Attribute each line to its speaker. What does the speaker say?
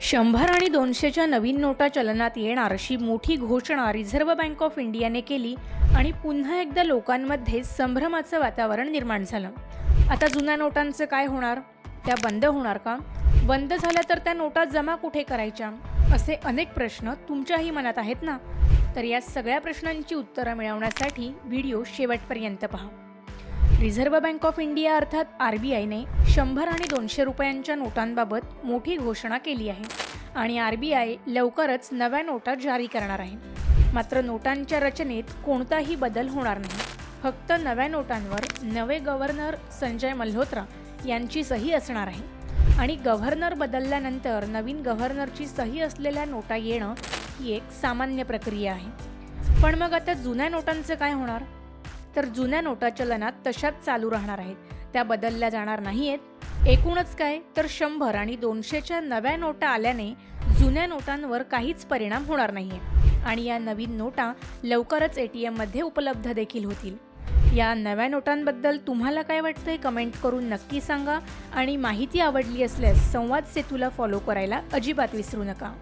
Speaker 1: शंभर आणि दोनशेच्या नवीन नोटा चलनात येणार अशी मोठी घोषणा रिझर्व्ह बँक ऑफ इंडियाने केली आणि पुन्हा एकदा लोकांमध्ये संभ्रमाचं वातावरण निर्माण झालं. आता जुन्या नोटांचं काय होणार? त्या बंद होणार का? बंद झाल्या तर त्या नोटा जमा कुठे करायच्या? असे अनेक प्रश्न तुमच्याही मनात आहेत ना? तर या सगळ्या प्रश्नांची उत्तरं मिळवण्यासाठी व्हिडिओ शेवटपर्यंत पहा. Reserve bank of India R B बी आयने शंभर आणि दोनशे रुपयांच्या नोटांबाबत मोठी घोषणा केली आहे आणि आर बी आय लवकरच नव्या नोटा जारी करणार आहे. मात्र नोटांच्या रचनेत कोणताही बदल होणार नाही. फक्त नव्या नोटांवर नवे गव्हर्नर संजय मल्होत्रा यांची सही असणार आहे. आणि गव्हर्नर बदलल्यानंतर नवीन गव्हर्नरची सही असलेल्या नोटा येणं ही एक सामान्य प्रक्रिया आहे. पण मग आता जुन्या नोटांचं काय होणार? तर जुन्या नोटा चलनात तशाच चालू राहणार आहेत. त्या बदलल्या जाणार नाही आहेत एकूणच काय? तर शंभर आणि दोनशेच्या नव्या नोटा आल्याने जुन्या नोटांवर काहीच परिणाम होणार नाही आहे आणि या नवीन नोटा लवकरच ए टी एममध्ये उपलब्ध देखील होतील. या नव्या नोटांबद्दल तुम्हाला काय वाटतंय कमेंट करून नक्की सांगा. आणि माहिती आवडली असल्यास संवाद सेतूला फॉलो करायला अजिबात विसरू नका.